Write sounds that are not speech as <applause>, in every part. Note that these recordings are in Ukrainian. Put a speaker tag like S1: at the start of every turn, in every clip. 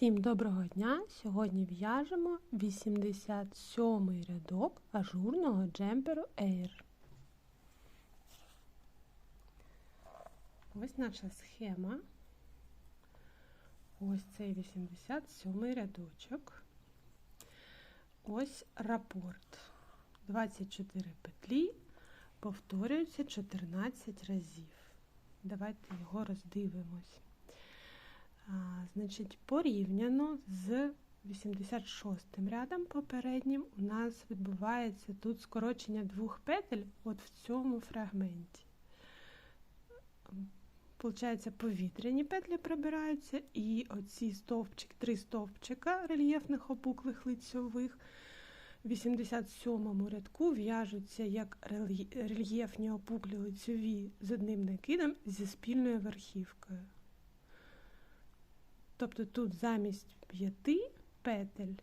S1: Всім доброго дня! Сьогодні в'яжемо 87 рядок ажурного джемперу Air. Ось наша схема. Ось цей 87 рядочок. Ось рапорт. 24 петлі, повторюються 14 разів. Давайте його роздивимось. Значить, порівняно з 86 рядом попереднім у нас відбувається тут скорочення двох петель от в цьому фрагменті. Получається, повітряні петлі прибираються, і оці стовпчики, три стовпчика рельєфних опуклих лицьових в 87-му рядку в'яжуться як рельєфні опуклі лицьові з одним накидом зі спільною верхівкою. Тобто тут замість п'яти петель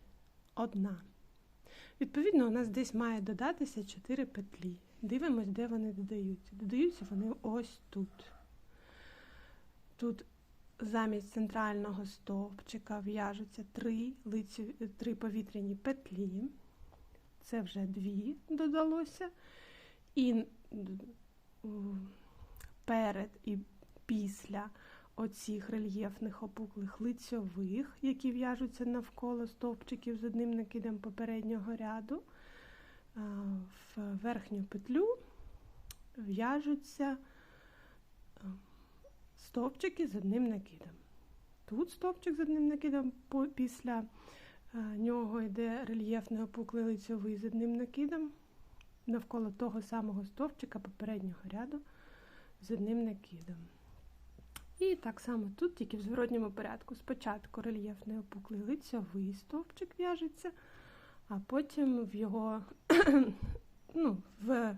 S1: одна. Відповідно, у нас десь має додатися 4 петлі. Дивимось, де вони додаються. Додаються вони ось тут. Тут замість центрального стовпчика в'яжуться 3 лиці, 3 повітряні петлі. Це вже дві додалося. І перед і після оцих рельєфних опуклих лицьових, які в'яжуться навколо стовпчиків з одним накидом попереднього ряду. В верхню петлю в'яжуться стовпчики з одним накидом. Тут стовпчик з одним накидом, після нього йде рельєфний опуклий лицьовий з одним накидом, навколо того самого стовпчика попереднього ряду з одним накидом. І так само тут, тільки в зворотньому порядку. Спочатку рельєфний опуклий лицьовий стовпчик в'яжеться, а потім в його <clears throat> ну, в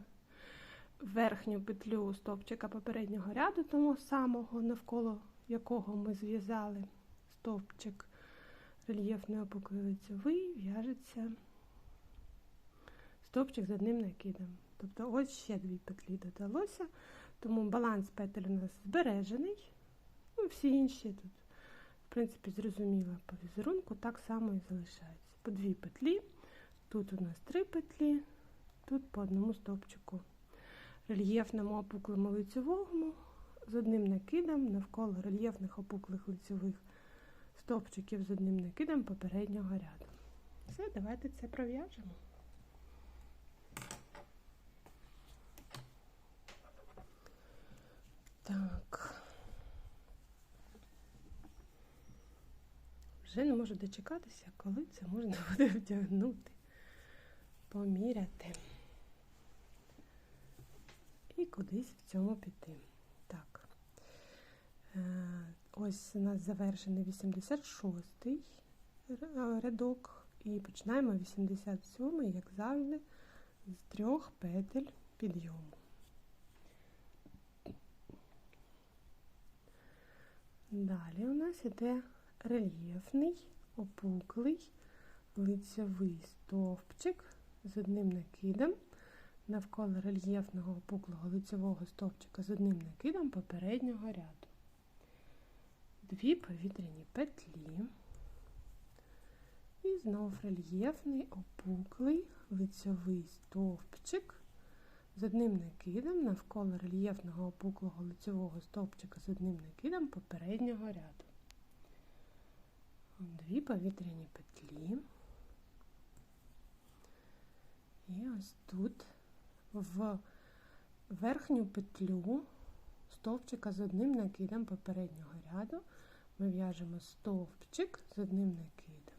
S1: верхню петлю стовпчика попереднього ряду, того самого, навколо якого ми зв'язали стовпчик рельєфний опуклий лицьовий, в'яжеться стовпчик з одним накидом. Тобто ось ще дві петлі додалося, тому баланс петель у нас збережений. Ну, всі інші тут, в принципі, зрозуміло по візерунку, так само і залишаються. По дві петлі, тут у нас три петлі, тут по одному стовпчику. Рельєфному опуклому лицевому з одним накидом навколо рельєфних опуклих лицевих стовпчиків з одним накидом попереднього ряду. Все, давайте це пров'яжемо. Так. Вже не можу дочекатися, коли це можна <laughs> буде вдягнути, поміряти і кудись в цьому піти. Так, е, ось у нас завершений 86-й рядок, і починаємо 87-й, як завжди, з трьох петель підйому. Далі у нас іде рельєфний, опуклий, лицьовий стовпчик з одним накидом, навколо рельєфного опуклого лицьового стовпчика з одним накидом попереднього ряду. Дві повітряні петлі. І знов рельєфний, опуклий, лицьовий стовпчик з одним накидом навколо рельєфного опуклого лицьового стовпчика з одним накидом попереднього ряду дві повітряні петлі. І ось тут в верхню петлю стовпчика з одним накидом попереднього ряду ми в'яжемо стовпчик з одним накидом.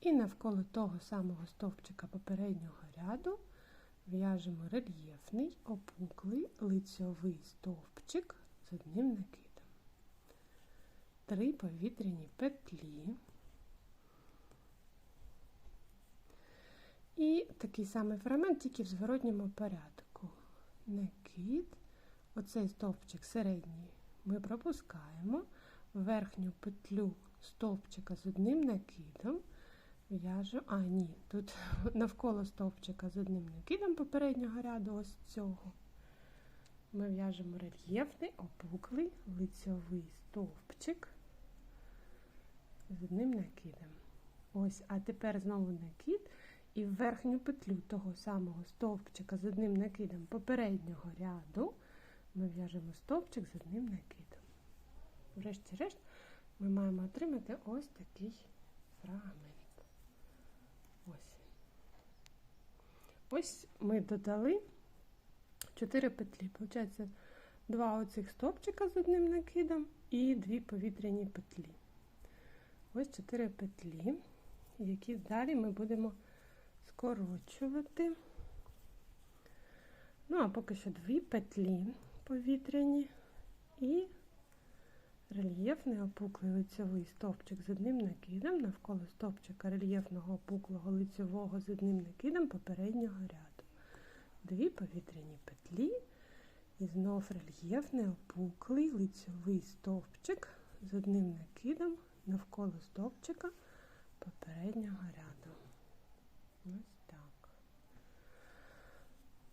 S1: І навколо того самого стовпчика попереднього ряду в'яжемо рельєфний, опуклий лицьовий стовпчик з одним накидом. Три повітряні петлі. І такий самий фрагмент, тільки в зворотньому порядку. Накид, оцей стовпчик середній ми пропускаємо, верхню петлю стовпчика з одним накидом. В'яжу, а, ні, тут <laughs> навколо стовпчика з одним накидом попереднього ряду ось цього. Ми в'яжемо рельєфний, опуклий лицьовий стовпчик з одним накидом. Ось, а тепер знову накид і в верхню петлю того самого стовпчика з одним накидом попереднього ряду ми в'яжемо стовпчик з одним накидом. Врешті-решт ми маємо отримати ось такий фрагмент. Ось. Ось ми додали 4 петлі. Получається, два оцих стовпчика з одним накидом і дві повітряні петлі. Ось 4 петлі, які далі ми будемо скорочувати. Ну, а поки що дві петлі повітряні і рельєфний опуклий лицьовий стовпчик з одним накидом навколо стовпчика рельєфного опуклого лицьового з одним накидом попереднього ряду. Дві повітряні петлі і знов рельєфний опуклий лицьовий стовпчик з одним накидом навколо стовпчика попереднього ряду. Ось так.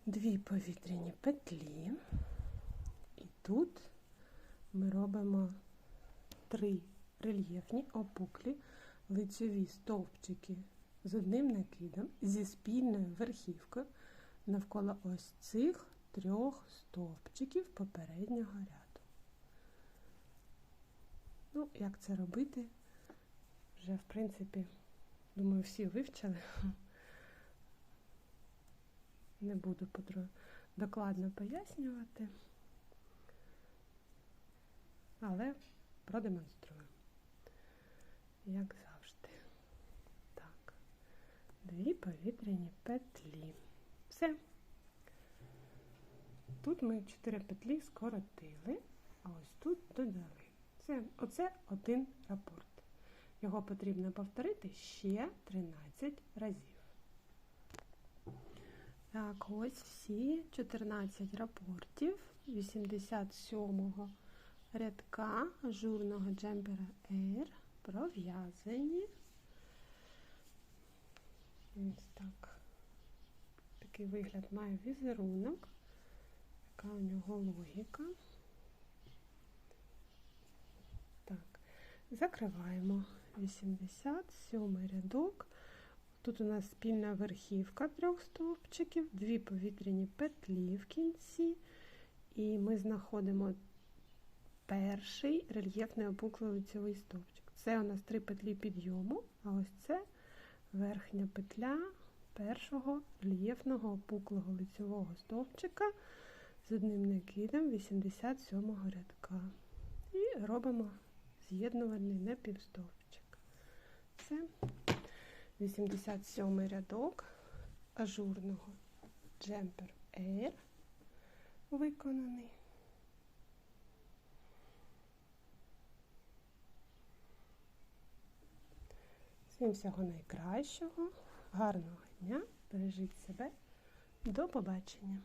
S1: Дві повітряні петлі. І тут ми робимо три рельєфні опуклі лицьові стовпчики з одним накидом зі спільною верхівкою навколо ось цих трьох стовпчиків попереднього ряду. Ну, як це робити? Вже, в принципі, думаю, всі вивчили. <laughs> Не буду докладно пояснювати, але продемонструю, як завжди. Так, дві повітряні петлі. Все. Тут ми 4 петлі скоротили, а ось тут додали. Це, Оце один рапорт. Його потрібно повторити ще 13 разів. Так, ось всі 14 рапортів 87-го рядка ажурного джемпера R пров'язані. Ось так. Такий вигляд має візерунок, яка у нього логіка. Так, закриваємо 87 рядок. Тут у нас спільна верхівка трьох стовпчиків, дві повітряні петлі в кінці, і ми знаходимо перший рельєфний опуклий лицевий стовпчик. Це у нас три петлі підйому, а ось це верхня петля першого рельєфного опуклого лицевого стовпчика з одним накидом 87 рядка. І робимо з'єднувальний напівстовпчик. Це 87 рядок ажурного джемпер Air виконаний. Всім всього найкращого, гарного дня, бережіть себе, до побачення!